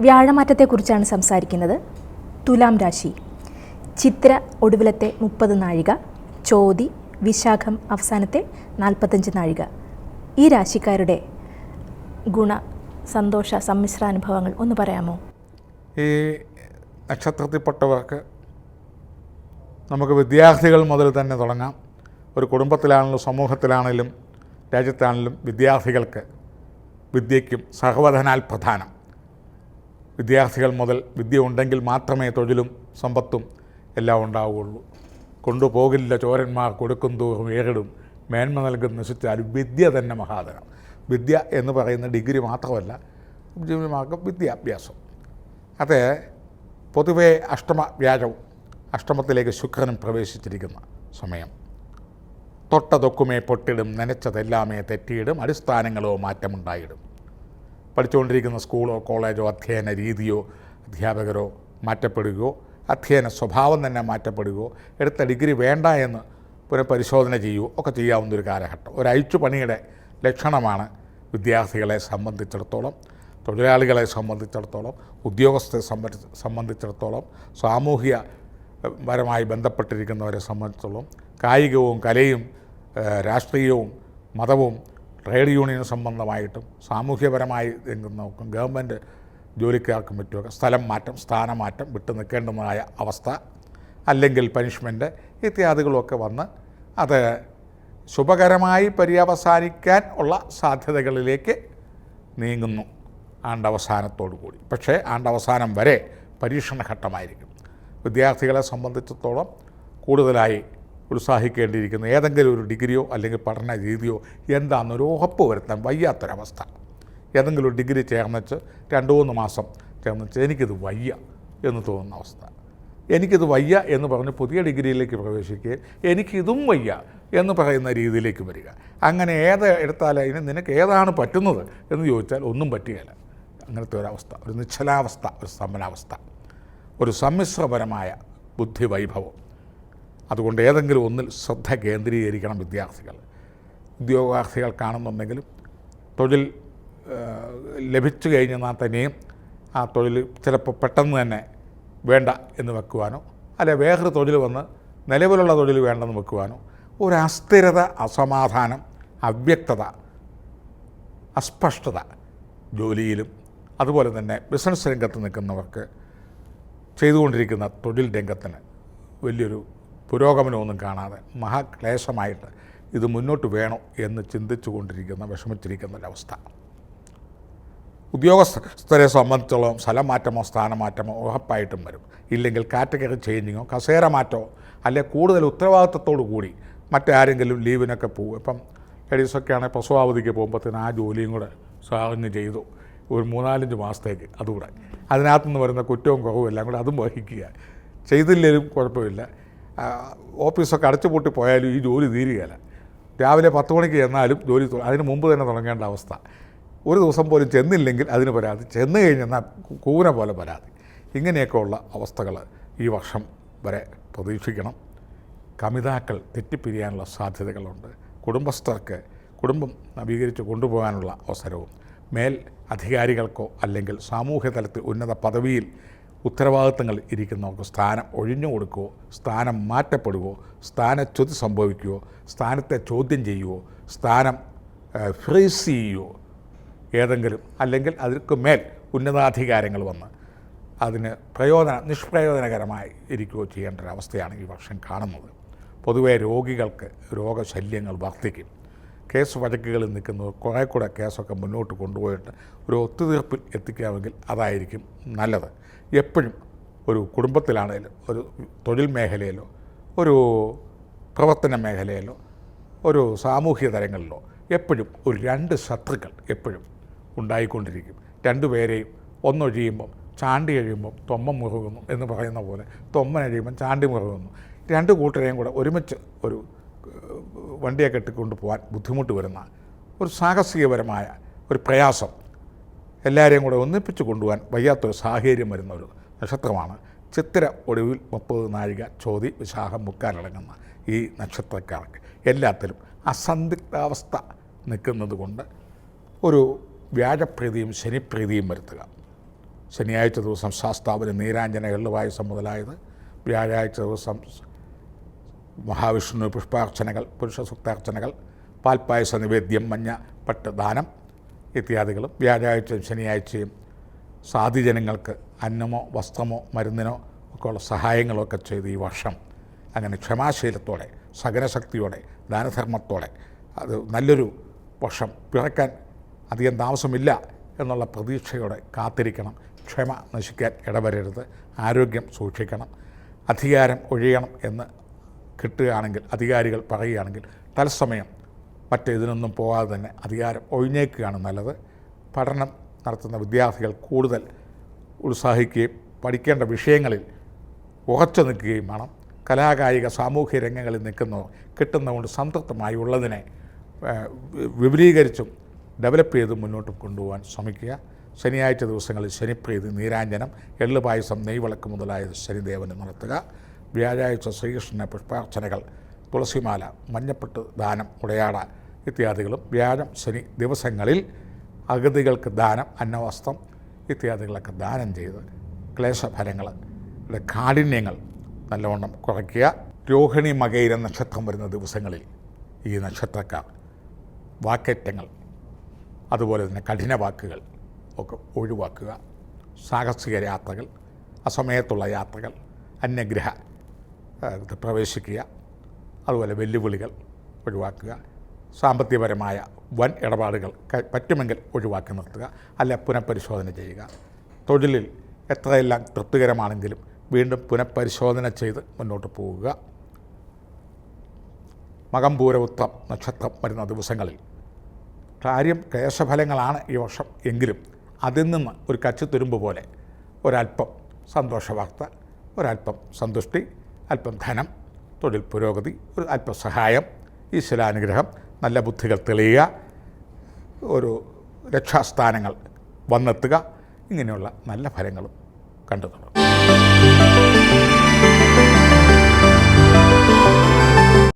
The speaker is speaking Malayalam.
വ്യാഴമാറ്റത്തെക്കുറിച്ചാണ് സംസാരിക്കുന്നത്. തുലാം രാശി. ചിത്ര ഒടുവിലത്തെ മുപ്പത് നാഴിക ചോതി വിശാഖം അവസാനത്തെ നാൽപ്പത്തഞ്ച് നാഴിക. ഈ രാശിക്കാരുടെ ഗുണ സന്തോഷ സമ്മിശ്രാനുഭവങ്ങൾ ഒന്ന് പറയാമോ? ഈ നക്ഷത്രത്തിൽപ്പെട്ടവർക്ക് നമുക്ക് വിദ്യാർത്ഥികൾ മുതൽ തന്നെ തുടങ്ങാം. ഒരു കുടുംബത്തിലാണെങ്കിലും സമൂഹത്തിലാണെങ്കിലും രാജ്യത്താണെങ്കിലും വിദ്യാർത്ഥികൾക്ക് വിദ്യയ്ക്കും സഹവധനാൽ പ്രധാനം വിദ്യാർത്ഥികൾ മുതൽ വിദ്യ ഉണ്ടെങ്കിൽ മാത്രമേ തൊഴിലും സമ്പത്തും എല്ലാം ഉണ്ടാവുകയുള്ളൂ. കൊണ്ടുപോകില്ല ചോരന്മാർ കൊടുക്കും തോറും ഏറിടും. മേന്മ നൽകും നശിച്ചാലും വിദ്യ തന്നെ മഹാധനം. വിദ്യ എന്ന് പറയുന്ന ഡിഗ്രി മാത്രമല്ല ജീവിതമാർഗം വിദ്യാഭ്യാസം. അത് പൊതുവെ അഷ്ടമ വ്യാഴവും അഷ്ടമത്തിലേക്ക് ശുക്രനും പ്രവേശിച്ചിരിക്കുന്ന സമയം. തൊട്ടതൊക്കുമേ പൊട്ടിടും നനച്ചതെല്ലാമേ തെറ്റിയിടും അടിസ്ഥാനങ്ങളോ മാറ്റമുണ്ടായിടും. പഠിച്ചുകൊണ്ടിരിക്കുന്ന സ്കൂളോ കോളേജോ അധ്യയന രീതിയോ അധ്യാപകരോ മാറ്റപ്പെടുകയോ അധ്യയന സ്വഭാവം തന്നെ മാറ്റപ്പെടുകയോ എടുത്ത ഡിഗ്രി വേണ്ട എന്ന് പുനഃപരിശോധന ചെയ്യുകയോ ഒക്കെ ചെയ്യാവുന്ന ഒരു കാലഘട്ടം. ഒരു അയച്ചു പണിയുടെ ലക്ഷണമാണ് വിദ്യാർത്ഥികളെ സംബന്ധിച്ചിടത്തോളം തൊഴിലാളികളെ സംബന്ധിച്ചിടത്തോളം ഉദ്യോഗസ്ഥരെ സംബന്ധി സംബന്ധിച്ചിടത്തോളം സാമൂഹിക പരമായി ബന്ധപ്പെട്ടിരിക്കുന്നവരെ സംബന്ധിച്ചിടത്തോളം കായികവും കലയും രാഷ്ട്രീയവും മതവും ട്രേഡ് യൂണിയൻ സംബന്ധമായിട്ടും സാമൂഹ്യപരമായി നോക്കും. ഗവൺമെന്റ് ജോലിക്കാർക്കും മറ്റുമൊക്കെ സ്ഥലം മാറ്റം സ്ഥാനമാറ്റം വിട്ടു നിൽക്കേണ്ടതായ അവസ്ഥ അല്ലെങ്കിൽ പനിഷ്മെന്റ് ഇത്യാദികളൊക്കെ വന്ന് അത് ശുഭകരമായി പര്യവസാനിക്കാൻ ഉള്ള സാധ്യതകളിലേക്ക് നീങ്ങുന്നു ആണ്ടവസാനത്തോടു കൂടി. പക്ഷേ ആണ്ടവസാനം വരെ പരീക്ഷണഘട്ടമായിരിക്കും. വിദ്യാർത്ഥികളെ സംബന്ധിച്ചിടത്തോളം കൂടുതലായി ഉത്സാഹിക്കേണ്ടിയിരിക്കുന്ന. ഏതെങ്കിലും ഒരു ഡിഗ്രിയോ അല്ലെങ്കിൽ പഠന രീതിയോ എന്താണെന്നൊരു ഉറപ്പ് വരുത്താൻ വയ്യാത്തൊരവസ്ഥ. ഏതെങ്കിലും ഒരു ഡിഗ്രി ചേർന്നിച്ച് രണ്ട് മൂന്ന് മാസം ചേർന്നിച്ച് എനിക്കിത് വയ്യ എന്ന് തോന്നുന്ന അവസ്ഥ. എനിക്കിത് വയ്യ എന്ന് പറഞ്ഞ് പുതിയ ഡിഗ്രിയിലേക്ക് പ്രവേശിക്കുകയും എനിക്കിതും വയ്യ എന്ന് പറയുന്ന രീതിയിലേക്ക് വരിക. അങ്ങനെ ഏത് എടുത്താലും നിനക്ക് ഏതാണ് പറ്റുന്നത് എന്ന് ചോദിച്ചാൽ ഒന്നും പറ്റുകയില്ല അങ്ങനത്തെ ഒരവസ്ഥ ഒരു നിശ്ചലാവസ്ഥ ഒരു സ്തംഭനാവസ്ഥ ഒരു സമ്മിശ്രപരമായ ബുദ്ധിവൈഭവം. അതുകൊണ്ട് ഏതെങ്കിലും ഒന്നിൽ ശ്രദ്ധ കേന്ദ്രീകരിക്കണം വിദ്യാർത്ഥികൾ. ഉദ്യോഗാർത്ഥികൾ കാണുന്നുണ്ടെങ്കിലും തൊഴിൽ ലഭിച്ചു കഴിഞ്ഞാൽ തന്നെയും ആ തൊഴിൽ ചിലപ്പോൾ പെട്ടെന്ന് തന്നെ വേണ്ട എന്ന് വെക്കുവാനോ അല്ലെ വേറൊരു തൊഴിൽ വന്ന് നിലവിലുള്ള തൊഴിൽ വേണ്ടെന്ന് വെക്കുവാനോ ഒരു അസ്ഥിരത അസമാധാനം അവ്യക്തത അസ്പഷ്ടത ജോലിയിലും അതുപോലെ തന്നെ ബിസിനസ് രംഗത്ത് നിൽക്കുന്നവർക്ക് ചെയ്തുകൊണ്ടിരിക്കുന്ന തൊഴിൽ രംഗത്തിന് വലിയൊരു പുരോഗമനമൊന്നും കാണാതെ മഹാക്ലേശമായിട്ട് ഇത് മുന്നോട്ട് വേണോ എന്ന് ചിന്തിച്ചു കൊണ്ടിരിക്കുന്ന വിഷമിച്ചിരിക്കുന്ന ഒരവസ്ഥ. ഉദ്യോഗസ്ഥരെ സംബന്ധിച്ചോളം സ്ഥലം മാറ്റമോ സ്ഥാനമാറ്റമോ ഉറപ്പായിട്ടും വരും. ഇല്ലെങ്കിൽ കാറ്റഗറി ചേഞ്ചിങ്ങോ കസേര മാറ്റമോ അല്ലെ കൂടുതൽ ഉത്തരവാദിത്തത്തോടു കൂടി മറ്റാരെങ്കിലും ലീവിനൊക്കെ പോകും ഇപ്പം ലേഡീസൊക്കെ ആണെങ്കിൽ പ്രസവാവധിക്ക് പോകുമ്പോഴത്തേന് ആ ജോലിയും കൂടെ സാറിന് ചെയ്തു. ഒരു മൂന്നാലഞ്ച് മാസത്തേക്ക് അതുകൂടെ. അതിനകത്തുനിന്ന് വരുന്ന കുറ്റവും കുറവും എല്ലാം കൂടെ അതും വഹിക്കുക. ചെയ്തില്ലെങ്കിലും കുഴപ്പമില്ല. ഓഫീസൊക്കെ അടച്ചുപൂട്ടി പോയാലും ഈ ജോലി തീരുകയില്ല. രാവിലെ പത്ത് മണിക്ക് ചെന്നാലും ജോലി അതിന് മുമ്പ് തന്നെ തുടങ്ങേണ്ട അവസ്ഥ. ഒരു ദിവസം പോലും ചെന്നില്ലെങ്കിൽ അതിന് പരാതി. ചെന്ന് കഴിഞ്ഞെന്നാൽ കൂന പോലെ പരാതി. ഇങ്ങനെയൊക്കെയുള്ള അവസ്ഥകൾ ഈ വർഷം വരെ പ്രതീക്ഷിക്കണം. കമിതാക്കൾ തെറ്റിപ്പിരിയാനുള്ള സാധ്യതകളുണ്ട്. കുടുംബസ്ഥർക്ക് കുടുംബം നവീകരിച്ച് കൊണ്ടുപോകാനുള്ള അവസരവും മേൽ അധികാരികൾക്കോ അല്ലെങ്കിൽ സാമൂഹ്യ തലത്തിൽ ഉന്നത പദവിയിൽ ഉത്തരവാദിത്തങ്ങൾ ഇരിക്കുന്നവർക്ക് സ്ഥാനം ഒഴിഞ്ഞു കൊടുക്കുകയോ സ്ഥാനം മാറ്റപ്പെടുകയോ സ്ഥാനച്യുതി സംഭവിക്കുകയോ സ്ഥാനത്തെ ചോദ്യം ചെയ്യുകയോ സ്ഥാനം ഫ്രീസ് ചെയ്യുകയോ ഏതെങ്കിലും അല്ലെങ്കിൽ അതിൽക്ക് മേൽ ഉന്നതാധികാരങ്ങൾ വന്ന് അതിന് പ്രയോജന നിഷ്പ്രയോജനകരമായി ഇരിക്കുകയോ ചെയ്യേണ്ട ഒരവസ്ഥയാണ് ഈ വർഷം കാണുന്നത്. പൊതുവേ രോഗികൾക്ക് രോഗശല്യങ്ങൾ വർദ്ധിക്കും. കേസ് വഴക്കുകളിൽ നിൽക്കുന്നത് കുറേ കൂടെ കേസൊക്കെ മുന്നോട്ട് കൊണ്ടുപോയിട്ട് ഒരു ഒത്തുതീർപ്പിൽ എത്തിക്കാമെങ്കിൽ അതായിരിക്കും നല്ലത്. എപ്പോഴും ഒരു കുടുംബത്തിലാണേലും ഒരു തൊഴിൽ മേഖലയിലോ ഒരു പ്രവർത്തന മേഖലയിലോ ഒരു സാമൂഹ്യ തലങ്ങളിലോ എപ്പോഴും ഒരു രണ്ട് ശത്രുക്കൾ എപ്പോഴും ഉണ്ടായിക്കൊണ്ടിരിക്കും. രണ്ടുപേരെയും ഒന്നൊഴിയുമ്പം ചാണ്ടി കഴിയുമ്പം തൊമ്മ മുറുകുന്നു എന്ന് പറയുന്ന പോലെ തൊമ്മൻ കഴിയുമ്പം ചാണ്ടി മുറുകുന്നു. രണ്ട് കൂട്ടരെയും കൂടെ ഒരുമിച്ച് ഒരു ഏഹ്, വണ്ടിയെ കെട്ടിക്കൊണ്ട് പോകാൻ ബുദ്ധിമുട്ട് വരുന്ന ഒരു സാഹസികപരമായ ഒരു പ്രയാസം എല്ലാവരെയും കൂടെ ഒന്നിപ്പിച്ച് കൊണ്ടുപോകാൻ വയ്യാത്തൊരു സാഹചര്യം വരുന്ന ഒരു നക്ഷത്രമാണ്. ചിത്ര ഒടുവിൽ മുപ്പത് നാഴിക ചോതി വിശാഖം മുക്കാലടങ്ങുന്ന ഈ നക്ഷത്രക്കാർക്ക് എല്ലാത്തിലും അസന്ദിഗ്ധാവസ്ഥ നിൽക്കുന്നത് കൊണ്ട് ഒരു വ്യാഴപ്രീതിയും ശനിപ്രീതിയും വരുത്തുക. ശനിയാഴ്ച ദിവസം ശാസ്താവിന് നീരാഞ്ജന എള്ളുവായുസം മുതലായത്. വ്യാഴാഴ്ച ദിവസം മഹാവിഷ്ണു പുഷ്പാർച്ചനകൾ പുരുഷ സൂക്താർച്ചനകൾ പാൽപ്പായസ നിവേദ്യം മഞ്ഞ പട്ട് ദാനം ഇത്യാദികളും വ്യാഴാഴ്ചയും ശനിയാഴ്ചയും സാധുജനങ്ങൾക്ക് അന്നമോ വസ്ത്രമോ മരുന്നിനോ ഒക്കെ ഉള്ള സഹായങ്ങളൊക്കെ ചെയ്ത് ഈ വർഷം അങ്ങനെ ക്ഷമാശീലത്തോടെ സഹനശക്തിയോടെ ദാനധർമ്മത്തോടെ അത് നല്ലൊരു വർഷം പിറക്കാൻ അധികം താമസമില്ല എന്നുള്ള പ്രതീക്ഷയോടെ കാത്തിരിക്കണം. ക്ഷമ നശിക്കാൻ ഇടവരരുത്. ആരോഗ്യം സൂക്ഷിക്കണം. അധികാരം ഒഴിയണം എന്ന് കിട്ടുകയാണെങ്കിൽ അധികാരികൾ പറയുകയാണെങ്കിൽ തത്സമയം മറ്റേതിനൊന്നും പോകാതെ തന്നെ അധികാരം ഒഴിഞ്ഞേക്കുകയാണ് നല്ലത്. പഠനം നടത്തുന്ന വിദ്യാർത്ഥികൾ കൂടുതൽ ഉത്സാഹിക്കുകയും പഠിക്കേണ്ട വിഷയങ്ങളിൽ ഉറച്ചു നിൽക്കുകയും വേണം. കലാകായിക സാമൂഹ്യ രംഗങ്ങളിൽ നിൽക്കുന്നവർ കിട്ടുന്നതുകൊണ്ട് സംതൃപ്തമായി ഉള്ളതിനെ വിപുലീകരിച്ചും ഡെവലപ്പ് ചെയ്ത് മുന്നോട്ട് കൊണ്ടുപോകാൻ ശ്രമിക്കുക. ശനിയാഴ്ച ദിവസങ്ങളിൽ ശനിപ്രീതി നീരാഞ്ജനം എള്ളുപായസം നെയ്വിളക്ക് മുതലായത് ശനിദേവന് നടത്തുക. വ്യാഴാഴ്ച ശ്രീകൃഷ്ണന് പുഷ്പാർച്ചനകൾ തുളസിമാല മഞ്ഞപ്പെട്ട് ദാനം ഉടയാട ഇത്യാദികളും വ്യാഴം ശനി ദിവസങ്ങളിൽ അഗതികൾക്ക് ദാനം അന്നവസ്ത്രം ഇത്യാദികളൊക്കെ ദാനം ചെയ്ത് ക്ലേശഫലങ്ങളുടെ കാഠിന്യങ്ങൾ നല്ലവണ്ണം കുറയ്ക്കുക. രോഹിണി മകയിര നക്ഷത്രം വരുന്ന ദിവസങ്ങളിൽ ഈ നക്ഷത്രക്കാർ വാക്കേറ്റങ്ങൾ അതുപോലെ തന്നെ കഠിന വാക്കുകൾ ഒക്കെ ഒഴിവാക്കുക. സാഹസിക യാത്രകൾ അസമയത്തുള്ള യാത്രകൾ അന്യഗ്രഹ പ്രവേശിക്കുക. അതുപോലെ വെല്ലുവിളികൾ ഒഴിവാക്കുക. സാമ്പത്തികപരമായ വൻ ഇടപാടുകൾ പറ്റുമെങ്കിൽ ഒഴിവാക്കി നിർത്തുക. അല്ല പുനഃപരിശോധന ചെയ്യുക. തൊഴിലിൽ എത്രയെല്ലാം തൃപ്തികരമാണെങ്കിലും വീണ്ടും പുനഃപരിശോധന ചെയ്ത് മുന്നോട്ട് പോവുക. മകംപൂരവുത്രം നക്ഷത്രം വരുന്ന ദിവസങ്ങളിൽ കാര്യം ക്ലേശഫലങ്ങളാണ് ഈ വർഷം എങ്കിലും അതിൽ നിന്ന് ഒരു കച്ചിത്തുരുമ്പ് പോലെ ഒരല്പം സന്തോഷവാർത്ത ഒരല്പം സന്തുഷ്ടി അല്പം ധനം തൊഴിൽ പുരോഗതി ഒരു അല്പം സഹായം ഈശ്വരാനുഗ്രഹം നല്ല ബുദ്ധികൾ തെളിയുക ഒരു രക്ഷാസ്ഥാനങ്ങൾ വന്നെത്തുക ഇങ്ങനെയുള്ള നല്ല ഫലങ്ങളും കണ്ടു തുടങ്ങും.